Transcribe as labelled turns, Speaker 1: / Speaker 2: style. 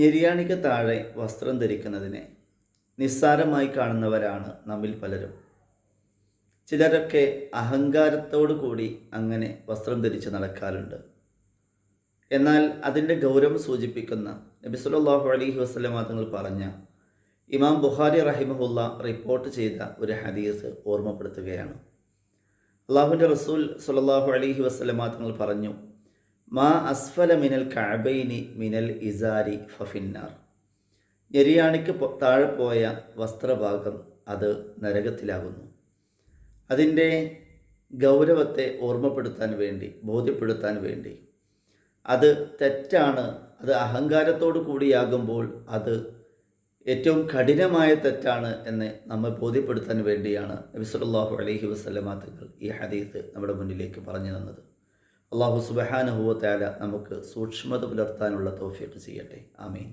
Speaker 1: ഞെരിയാണിക്ക് താഴെ വസ്ത്രം ധരിക്കുന്നതിനെ നിസ്സാരമായി കാണുന്നവരാണ് നമ്മിൽ പലരും. ചിലരൊക്കെ അഹങ്കാരത്തോടു കൂടി അങ്ങനെ വസ്ത്രം ധരിച്ച് നടക്കാറുണ്ട്. എന്നാൽ അതിന്റെ ഗൗരവം സൂചിപ്പിക്കുന്ന നബി സല്ലല്ലാഹു അലൈഹി വസല്ലമ തങ്ങൾ പറഞ്ഞ ഇമാം ബുഹാരി റഹിമഹുല്ല റിപ്പോർട്ട് ചെയ്ത ഒരു ഹദീസ് ഓർമ്മപ്പെടുത്തുകയാണ്. അള്ളാഹുവിന്റെ റസൂൽ സല്ലല്ലാഹു അലഹി വസല്ലമ തങ്ങൾ പറഞ്ഞു മാ അസ്ഫല മിനൽ കഅബൈനി മിനൽ ഇസാരി ഫഫിന്നാർ. ഞെരിയാണിക്ക് താഴെ പോയ വസ്ത്രഭാഗം അത് നരകത്തിലാകുന്നു. അതിന്റെ ഗൗരവത്തെ ഓർമ്മപ്പെടുത്താൻ വേണ്ടി ബോധ്യപ്പെടുത്താൻ വേണ്ടി. അത് തെറ്റാണ്. അത് അഹങ്കാരത്തോടു കൂടിയാകുമ്പോൾ അത് ഏറ്റവും കഠിനമായ തെറ്റാണ് എന്ന് നമ്മെ ബോധ്യപ്പെടുത്താൻ വേണ്ടിയാണ് നബിസ്വല്ലാഹു അലഹി വസല്ലമ തങ്ങൾ ഈ ഹദീസ് നമ്മുടെ മുന്നിലേക്ക് പറഞ്ഞു തന്നത്. അള്ളാഹു സുബഹാനുഹുവ തആല നമുക്ക് സൂക്ഷ്മത പുലർത്താനുള്ള തൗഫീഖ് ചെയ്യട്ടെ. ആമീൻ.